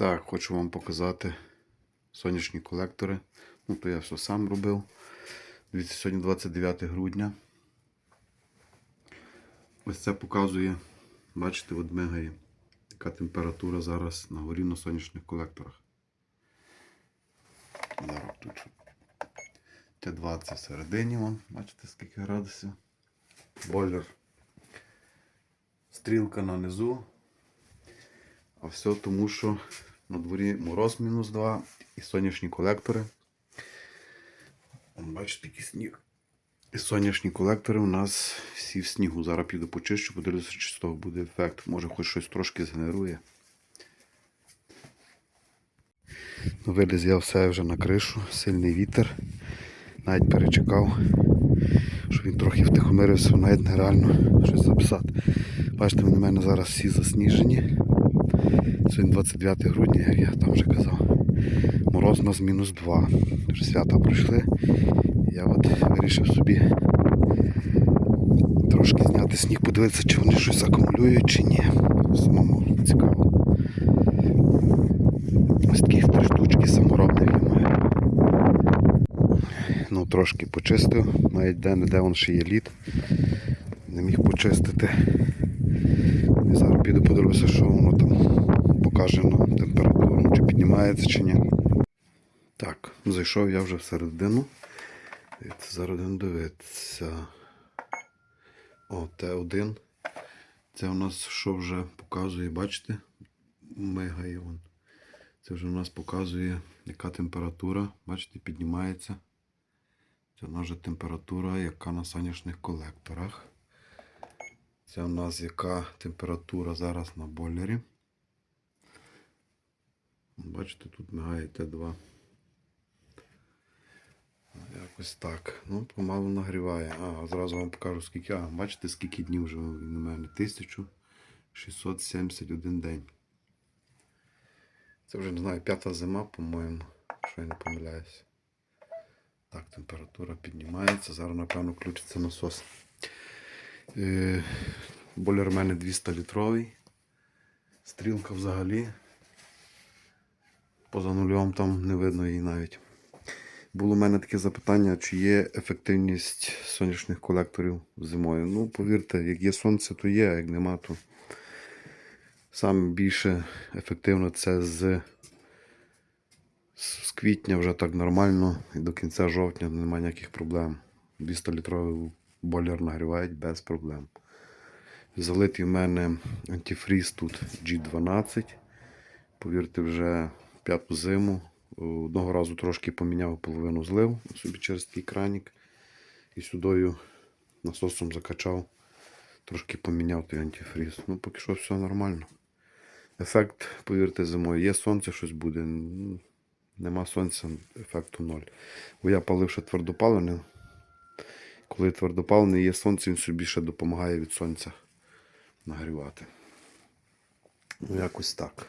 Так, хочу вам показати сонячні колектори. Ну, то я все сам робив. Сьогодні 29 грудня. Ось це показує, бачите, от мигає, яка температура зараз на горі на сонячних колекторах. Зараз тут Т2 це всередині, вон, бачите, скільки градусів. Бойлер. Стрілка на низу. А все тому, що на дворі мороз мінус 2 і сонячні колектори. Бачите, який сніг. І сонячні колектори у нас всі в снігу. Зараз піду почищу, подивлюся, чи з того буде ефект. Може хоч щось трошки згенерує. Ну, виліз я все вже на кришу, сильний вітер. Навіть перечекав, щоб він трохи втихомирився, навіть нереально щось записати. Бачите, вони в мене зараз всі засніжені. Сьогодні 29 грудня, як я там вже казав. Мороз у нас мінус 2. Вже свята пройшли. Я от вирішив собі трошки зняти сніг, подивитися, чи вони щось акумулюють, чи ні. Самому цікаво. Ось таких три штучки саморобних маю. Ну, трошки почистив, навіть де-не-де вон ще є лід. Не міг почистити. Зараз піду подивлюся, що воно там покаже на температуру, чи піднімається, чи ні. Так, зайшов я вже всередину. Зараз дивитися. О, Т1. Це у нас що вже показує, бачите? Мигає вон. Це вже у нас показує, яка температура. Бачите, піднімається. Це у нас вже температура, яка на сонячних колекторах. Це у нас яка температура зараз на бойлері. Бачите, тут мигає Т2. Якось так. Ну, помалу нагріває. А, зразу вам покажу скільки. А, бачите, скільки днів вже у мене? 1671 день. Це вже не знаю, п'ята зима, по-моєму, якщо я не помиляюсь. Так, температура піднімається. Зараз, напевно, включиться насос. Е, бойлер у мене 200 літровий. Стрілка взагалі. Поза нульом там не видно її навіть. Було в мене таке запитання, чи є ефективність сонячних колекторів зимою. Ну, повірте, як є сонце, то є, а як нема, то саме більше ефективно це з, з квітня вже так нормально і до кінця жовтня немає ніяких проблем. 200-літровий бойлер нагрівають без проблем. Залитий в мене антифріз тут G12. Повірте, вже п'яту зиму. Одного разу трошки поміняв половину злив собі через такий кранік. І сюдою насосом закачав, трошки поміняв той антифріз. Ну, поки що все нормально. Ефект, повірте, зимою. Є сонце, щось буде. Нема сонця, ефекту ноль. Бо я палив ще твердопалене. Коли твердопалене є сонце, він собі ще допомагає від сонця нагрівати. Ну, якось так.